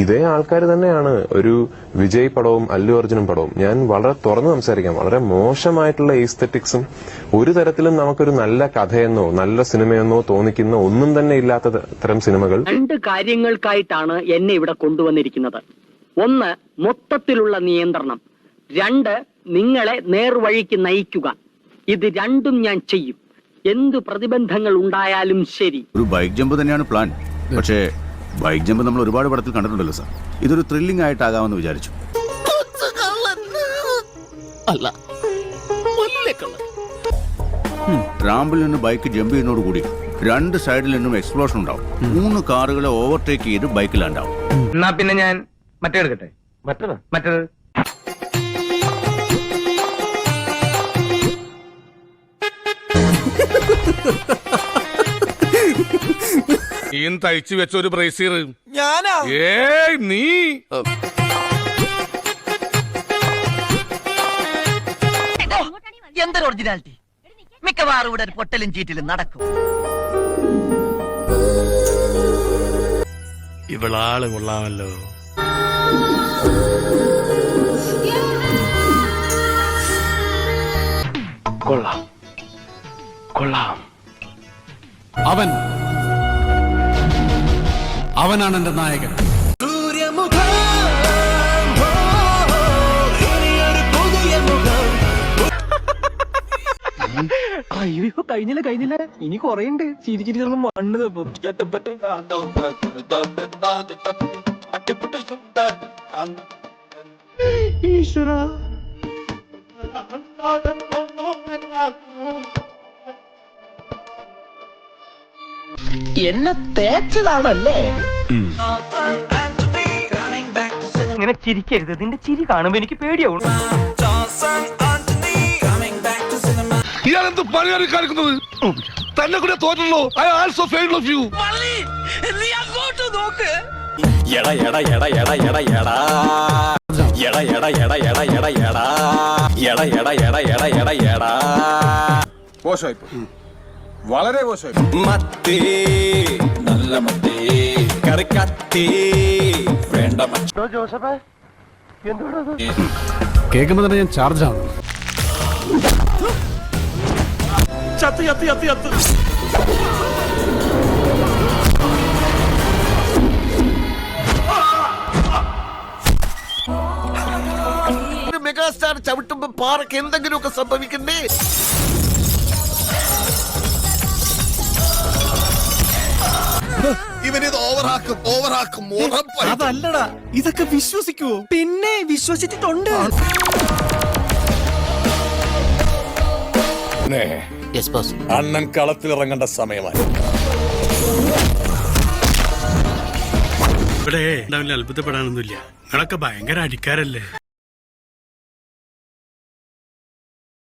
ഇതേ ആൾക്കാർ തന്നെയാണ് ഒരു വിജയ് പടവും അല്ലു അർജുനും പടവും. ഞാൻ വളരെ തുറന്നു സംസാരിക്കാം. വളരെ മോശമായിട്ടുള്ള ഈസ്തറ്റിക്സും ഒരു തരത്തിലും നമുക്കൊരു നല്ല കഥയെന്നോ നല്ല സിനിമയെന്നോ തോന്നിക്കുന്ന ഒന്നും തന്നെ ഇല്ലാത്ത തരം സിനിമകൾ. രണ്ട് കാര്യങ്ങൾക്കായിട്ടാണ് എന്നെ ഇവിടെ കൊണ്ടുവന്നിരിക്കുന്നത്. ഒന്ന് മൊത്തത്തിലുള്ള നിയന്ത്രണം. രണ്ട് നിങ്ങളെ നേർവഴിക്ക് നയിക്കുക. ഇത് രണ്ടും ഞാൻ ചെയ്യും. എന്തു പ്രതിബന്ധങ്ങൾ ഉണ്ടായാലും ശരി. ഒരു ബൈക്ക് ജമ്പ് തന്നെയാണ് പ്ലാൻ. പക്ഷേ ബൈക്ക് ജമ്പ് നമ്മൾ ഒരുപാട് പടത്തിൽ കണ്ടിട്ടുണ്ടല്ലോ സാർ ഇതൊരു ത്രില്ലിംഗ് ആയിട്ടാകാമെന്ന് വിചാരിച്ചു. അല്ല. റാമ്പിൽ നിന്ന് ബൈക്ക് ജമ്പ് ചെയ്യുന്നതോടുകൂടി രണ്ട് സൈഡിൽ നിന്നും എക്സ്പ്ലോഷൻ ഉണ്ടാവും. മൂന്ന് കാറുകളെ ഓവർടേക്ക് ചെയ്ത് ബൈക്ക് ലാൻഡാവും എന്നാ പിന്നെ ഞാൻ മറ്റേ എടുക്കട്ടെ? മറ്റേത്? മറ്റേത്? ഈ തയ്ച്ചു വെച്ച ഒരു ബ്രേസീർ ഞാനാ? ഏയ് നീ. എന്തൊരു ഒറിജിനാലിറ്റി? മിക്കവാറും ഇവിടെ ഒരു പൊട്ടലും ചീറ്റിലും നടക്കും. ഇവളാൾ കൊള്ളാമല്ലോ. കൊള്ളാം. കൊള്ളാം. അവൻ അവനാണ് എന്റെ നായകൻ. അയ്യോ കഴിഞ്ഞില്ല കഴിഞ്ഞില്ല. ഇനി കൊറേ ഉണ്ട് ചിരി ചിരി മണ്ണ് ഈശ്വര. എന്നെ തേച്ചതാണല്ലേ ഇങ്ങനെ ചിരിക്കരുത് നിന്റെ ചിരി കാണുമ്പോ എനിക്ക് പേടിയാവും ഇയാളെന്ത് പണിയാണ് കാണിക്കുന്നത് തന്നെ കൂടെ തോറ്റല്ലോ I also fail of you നീ അങ്ങോട്ട് നോക്ക് എടാ എടാ എടാ എടാ എടാ എടാ എടാ എടാ എടാ എടാ എടാ എടാ എടാ എടാ എടാ എടാ എടാ എടാ മോശമായിപ്പോയി വളരെ മോശമായി മത്തേ നല്ല മത്തേ. കറി കത്തി വേണ്ട മച്ച കേൾക്കുമ്പോ തന്നെ ഞാൻ ചാർജ് ആണ് ചത്ത് ചത്ത് ചത്ത്. ചത്ത് മെഗാസ്റ്റാർ ചവിട്ടുമ്പോ പാറക്ക് എന്തെങ്കിലുമൊക്കെ സംഭവിക്കണ്ടേ ഇവനിത് ഓവറാക്കും ഓവറാക്കും അതല്ലടാ ഇതൊക്കെ വിശ്വസിക്കുവോ? പിന്നെ വിശ്വസിച്ചിട്ടുണ്ട്. അണ്ണൻ കളത്തിലിറങ്ങേണ്ട സമയമായി. ഇവിടെ അത്ഭുതപ്പെടാനൊന്നുമില്ല. നിങ്ങളൊക്കെ ഭയങ്കര അടിക്കാരല്ലേ?